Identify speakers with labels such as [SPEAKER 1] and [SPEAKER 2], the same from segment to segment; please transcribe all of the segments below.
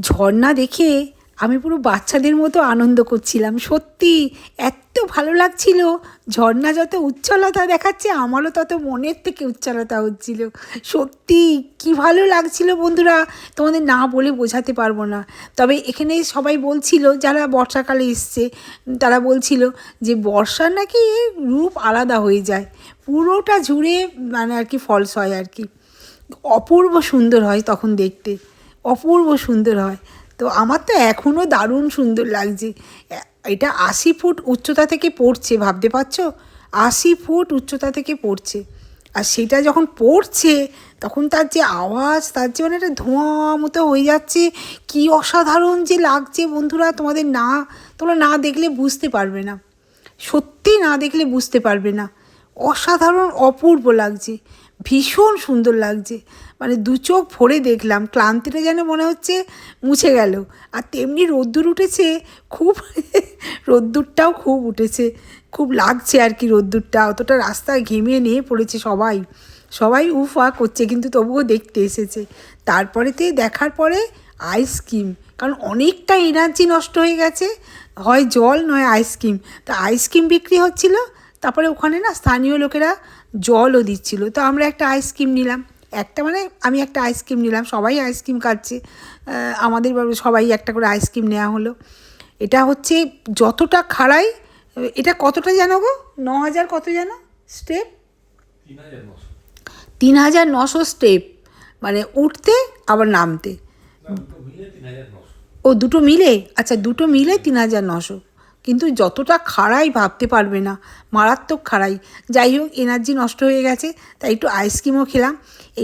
[SPEAKER 1] ঝর্ণা দেখে আমি পুরো বাচ্চাদের মতো আনন্দ করছিলাম। সত্যি, এত ভালো লাগছিল। ঝর্ণা যত উচ্ছলতা দেখাচ্ছে, আমারও তত মনের থেকে উচ্ছলতা হচ্ছিল। সত্যি, কি ভালো লাগছিল বন্ধুরা। তোমাদের না বলে বোঝাতে পারব না। তবে এখানে সবাই বলছিল, যারা বর্ষাকালে এসছে, তারা বলছিল যে বর্ষার নাকি রূপ আলাদা হয়ে যায়। পুরোটা জুড়ে মানে আর কি ফলস হয় আর কি। অপূর্ব সুন্দর হয় তখন দেখতে। অপূর্ব সুন্দর হয়। তো আমার তো এখনও দারুণ সুন্দর লাগছে। এটা আশি ফুট উচ্চতা থেকে পড়ছে, ভাবতে পারছ? আশি ফুট উচ্চতা থেকে পড়ছে। আর সেটা যখন পড়ছে, তখন তার যে আওয়াজ, তার যে মানে একটা ধোঁয়া মতো হয়ে যাচ্ছে। কি অসাধারণ যে লাগছে বন্ধুরা, তোমাদের না, তোমরা না দেখলে বুঝতে পারবে না। সত্যি না দেখলে বুঝতে পারবে না। অসাধারণ, অপূর্ব লাগছে। ভীষণ সুন্দর লাগছে। মানে দু চোখ ভরে দেখলাম, ক্লান্তিটা যেন মনে হচ্ছে মুছে গেল। আর তেমনি রোদ্দুর উঠেছে, খুব রোদ্দুরটাও খুব উঠেছে। খুব লাগছে আর কি রোদ্দুরটা, অতটা রাস্তায় ঘেমে নিয়ে পড়েছে সবাই। সবাই উফা করছে, কিন্তু তবুও দেখতে এসেছে। তারপরেতে দেখার পরে আইসক্রিম কারণ অনেকটা এনার্জি নষ্ট হয়ে গেছে। হয় জল, নয় আইসক্রিম তা আইসক্রিম বিক্রি হচ্ছিল তারপরে ওখানে না স্থানীয় লোকেরা জলও দিচ্ছিল। তো আমরা একটা আইসক্রিম নিলাম। একটা মানে আমি একটা আইসক্রিম নিলাম সবাই আইসক্রিম খাচ্ছে। আমাদের সবাই একটা করে আইসক্রিম নেওয়া হলো। এটা হচ্ছে যতটা খাড়াই এটা কতটা জানো গো? ন হাজার কত জানো? স্টেপ
[SPEAKER 2] তিন হাজার নশো
[SPEAKER 1] স্টেপ মানে উঠতে আবার নামতে। ও দুটো মিলে? আচ্ছা দুটো মিলে তিন হাজার নশো। কিন্তু যতটা খাড়াই ভাবতে পারবে না, মারাত্মক খাড়াই। যাই হোক এনার্জি নষ্ট হয়ে গেছে, তাই একটু আইসক্রিমও খেলাম।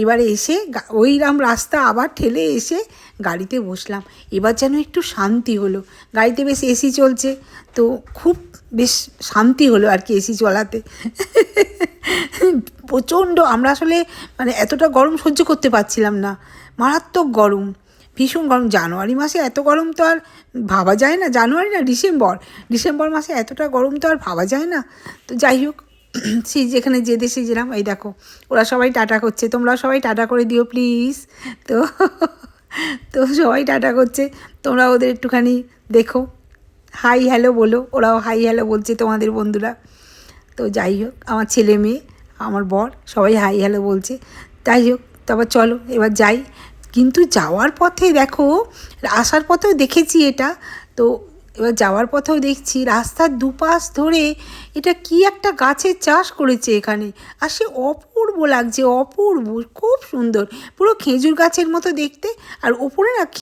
[SPEAKER 1] এবারে এসে ওইরাম রাস্তা আবার ঠেলে এসে গাড়িতে বসলাম। এবার যেন একটু শান্তি হলো। গাড়িতে বেশ এসি চলছে, তো খুব বেশ শান্তি হলো আর কি এসি চলাতে। প্রচণ্ড, আমরা আসলে মানে এতটা গরম সহ্য করতে পারছিলাম না। মারাত্মক গরম। ভীষণ গরম। জানুয়ারি মাসে এত গরম তো আর ভাবা যায় না। জানুয়ারি না, ডিসেম্বর। ডিসেম্বর মাসে এতটা গরম তো আর ভাবা যায় না। তো যাই হোক, সেই যেখানে যে দেশে গেলাম, এই দেখো, ওরা সবাই টাটা করছে। তোমরা সবাই টাটা করে দিও প্লিজ তো তো সবাই টাটা করছে। তোমরা ওদের একটুখানি দেখো। হাই হ্যালো বলো। ওরাও হাই হ্যালো বলছে তোমাদের বন্ধুরা। তো যাই হোক, আমার ছেলে মেয়ে, আমার বর, সবাই হাই হ্যালো বলছে। যাই হোক, তারপর চলো, এবার যাই। কিন্তু যাওয়ার পথে দেখো, আসার পথেও দেখেছি এটা। তো এবার যাওয়ার পথেও দেখছি, রাস্তার দুপাশ ধরে এটা কি একটা গাছের চাষ করেছে এখানে। আর সে অপূর্ব লাগছে, অপূর্ব, খুব সুন্দর। পুরো খেজুর গাছের মতো দেখতে। আর ওপরে না